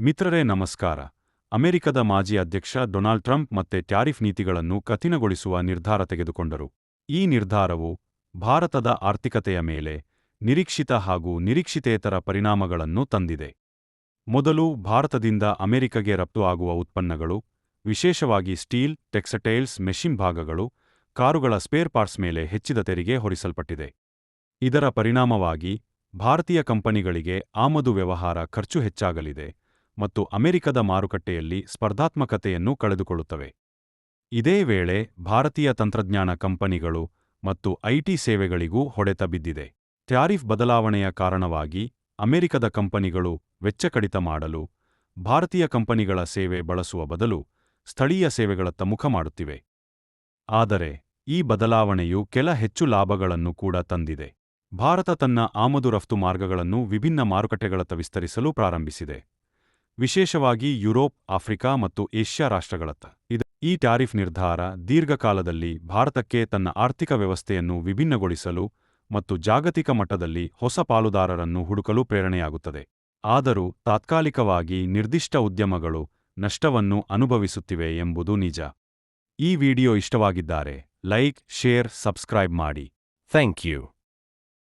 ಮಿತ್ರರೇ ನಮಸ್ಕಾರ. ಅಮೆರಿಕದ ಮಾಜಿ ಅಧ್ಯಕ್ಷ ಡೊನಾಲ್ಡ್ ಟ್ರಂಪ್ ಮತ್ತೆ ಟ್ಯಾರಿಫ್ ನೀತಿಗಳನ್ನು ಕಠಿಣಗೊಳಿಸುವ ನಿರ್ಧಾರ ತೆಗೆದುಕೊಂಡರು. ಈ ನಿರ್ಧಾರವು ಭಾರತದ ಆರ್ಥಿಕತೆಯ ಮೇಲೆ ನಿರೀಕ್ಷಿತ ಹಾಗೂ ನಿರೀಕ್ಷಿತೇತರ ಪರಿಣಾಮಗಳನ್ನು ತಂದಿದೆ. ಮೊದಲು ಭಾರತದಿಂದ ಅಮೆರಿಕಗೆ ರಫ್ತು ಆಗುವ ಉತ್ಪನ್ನಗಳು, ವಿಶೇಷವಾಗಿ ಸ್ಟೀಲ್, ಟೆಕ್ಸಟೈಲ್ಸ್, ಮೆಷಿನ್ ಭಾಗಗಳು, ಕಾರುಗಳ ಸ್ಪೇರ್ ಪಾರ್ಟ್ಸ್ ಮೇಲೆ ಹೆಚ್ಚಿದ ತೆರಿಗೆ ಹೊರಿಸಲ್ಪಟ್ಟಿದೆ. ಇದರ ಪರಿಣಾಮವಾಗಿ ಭಾರತೀಯ ಕಂಪನಿಗಳಿಗೆ ಆಮದು ವ್ಯವಹಾರ ಖರ್ಚು ಹೆಚ್ಚಾಗಲಿದೆ. ಮತ್ತು ಅಮೆರಿಕದ ಮಾರುಕಟ್ಟೆಯಲ್ಲಿ ಸ್ಪರ್ಧಾತ್ಮಕತೆಯನ್ನು ಕಳೆದುಕೊಳ್ಳುತ್ತವೆ. ಇದೇ ವೇಳೆ ಭಾರತೀಯ ತಂತ್ರಜ್ಞಾನ ಕಂಪನಿಗಳು ಮತ್ತು ಐಟಿ ಸೇವೆಗಳಿಗೂ ಹೊಡೆತ ಬಿದ್ದಿದೆ. ಟ್ಯಾರಿಫ್ ಬದಲಾವಣೆಯ ಕಾರಣವಾಗಿ ಅಮೆರಿಕದ ಕಂಪನಿಗಳು ವೆಚ್ಚ ಕಡಿತ ಮಾಡಲು ಭಾರತೀಯ ಕಂಪನಿಗಳ ಸೇವೆ ಬಳಸುವ ಬದಲು ಸ್ಥಳೀಯ ಸೇವೆಗಳತ್ತ ಮುಖ ಮಾಡುತ್ತಿವೆ. ಆದರೆ ಈ ಬದಲಾವಣೆಯು ಕೆಲ ಹೆಚ್ಚು ಲಾಭಗಳನ್ನು ಕೂಡ ತಂದಿದೆ. ಭಾರತ ತನ್ನ ಆಮದು ರಫ್ತು ಮಾರ್ಗಗಳನ್ನು ವಿಭಿನ್ನ ಮಾರುಕಟ್ಟೆಗಳತ್ತ ವಿಸ್ತರಿಸಲು ಪ್ರಾರಂಭಿಸಿದೆ. ವಿಶೇಷವಾಗಿ ಯುರೋಪ್, ಆಫ್ರಿಕಾ ಮತ್ತು ಏಷ್ಯಾ ರಾಷ್ಟ್ರಗಳತ್ತ. ಈ ಟ್ಯಾರಿಫ್ ನಿರ್ಧಾರ ದೀರ್ಘಕಾಲದಲ್ಲಿ ಭಾರತಕ್ಕೆ ತನ್ನ ಆರ್ಥಿಕ ವ್ಯವಸ್ಥೆಯನ್ನು ವಿಭಿನ್ನಗೊಳಿಸಲು ಮತ್ತು ಜಾಗತಿಕ ಮಟ್ಟದಲ್ಲಿ ಹೊಸ ಪಾಲುದಾರರನ್ನು ಹುಡುಕಲು ಪ್ರೇರಣೆಯಾಗುತ್ತದೆ. ಆದರೂ ತಾತ್ಕಾಲಿಕವಾಗಿ ನಿರ್ದಿಷ್ಟ ಉದ್ಯಮಗಳು ನಷ್ಟವನ್ನು ಅನುಭವಿಸುತ್ತಿವೆ ಎಂಬುದು ನಿಜ. ಈ ವಿಡಿಯೋ ಇಷ್ಟವಾಗಿದ್ದಾರೆ ಲೈಕ್, ಶೇರ್, ಸಬ್ಸ್ಕ್ರೈಬ್ ಮಾಡಿ. Thank you.